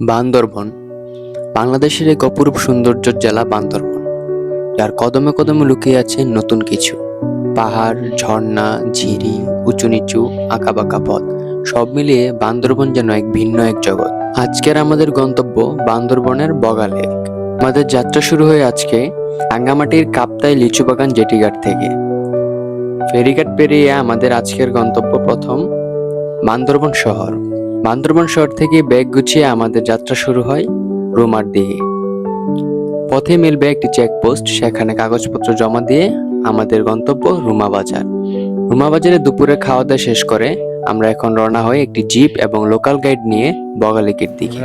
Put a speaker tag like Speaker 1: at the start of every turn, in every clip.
Speaker 1: বান্দরবন, বাংলাদেশের এক অপরূপ সৌন্দর্যের জেলা বান্দরবন, যার কদমে কদমে লুকিয়ে আছে নতুন কিছু। পাহাড়, ঝর্ণা, ঝিরি, উঁচু নিচু আঁকাবাঁকা পথ, সব মিলিয়ে বান্দরবন যেন এক ভিন্ন এক জগৎ। আজকের আমাদের গন্তব্য বান্দরবনের বগা লেক। আমাদের যাত্রা শুরু হয় আজকে রাঙ্গামাটির কাপ্তাই লিচু বাগান জেটিঘাট থেকে। ফেরিঘাট পেরিয়ে আমাদের আজকের গন্তব্য প্রথম বান্দরবন শহর। বান্দরবন শহর থেকে ব্যাগ গুছিয়ে আমাদের যাত্রা শুরু হয় রুমার দিকে। পথে মিলবে একটি চেকপোস্ট সেখানে কাগজপত্র জমা দিয়ে আমাদের গন্তব্য রুমা বাজার। রুমা বাজারে দুপুরে খাওয়া দাওয়া শেষ করে আমরা এখন রওনা হই একটি জিপ এবং লোকাল গাইড নিয়ে বগালেকের দিকে।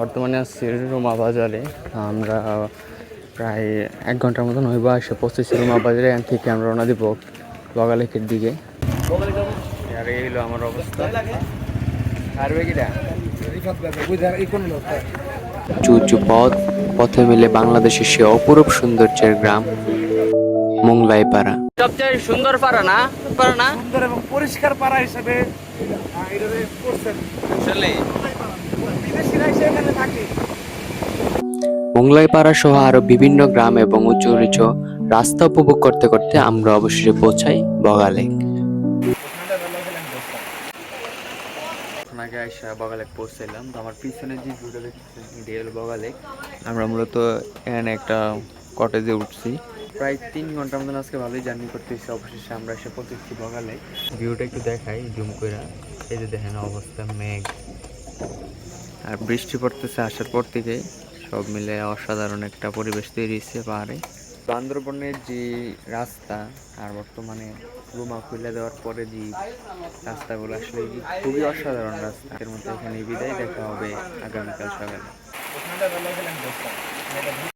Speaker 2: বর্তমানে আছি রুমা বাজারে। আমরা প্রায় এক ঘণ্টার মতন হইব এসে পৌঁছেছি রুমা বাজারে, এখান থেকে আমরা রওনা দিব বগালেকের দিকে। আর এই হলো আমার অবস্থা।
Speaker 1: উঁচু পথ পথে মিলে বাংলাদেশের সে অপরূপ সৌন্দর্যের গ্রাম মোংলাই পাড়া
Speaker 2: সবচেয়ে সুন্দর পারা না? পারা না?
Speaker 3: সুন্দর এবং পরিষ্কার পাড়া হিসেবে
Speaker 1: মোংলাই পাড়া সহ আরও বিভিন্ন গ্রাম এবং উঁচু নিচু রাস্তা উপভোগ করতে করতে আমরা অবশেষে পৌঁছাই বগালেক।
Speaker 2: আগে আইসা বগালেক পৌঁছাইলাম। তো আমার পিছনে যে ভিউটা দেখতেছেন এটি হলো বগালেক। আমরা মূলত এখানে একটা কটেজে উঠছি। প্রায় তিন ঘণ্টার মতন আজকে ভালোই জার্নি করতেছি। অবশেষে আমরা এসে পৌঁছেছি বগালে ভিউটা একটু দেখাই জুম করে এই যে দেখেন অবস্থা মেঘ। আর বৃষ্টি পড়তেছে আসার পর থেকে। সব মিলে অসাধারণ একটা পরিবেশ তৈরি হয়েছে পাহাড়ে। বান্দরবনের যে রাস্তা আর বর্তমানে রুমা খুলে দেওয়ার পরে যে রাস্তাগুলো আসলে খুবই অসাধারণ রাস্তা। এর মধ্যে এখানে বিদায়, দেখা হবে আগামীকাল সকালে।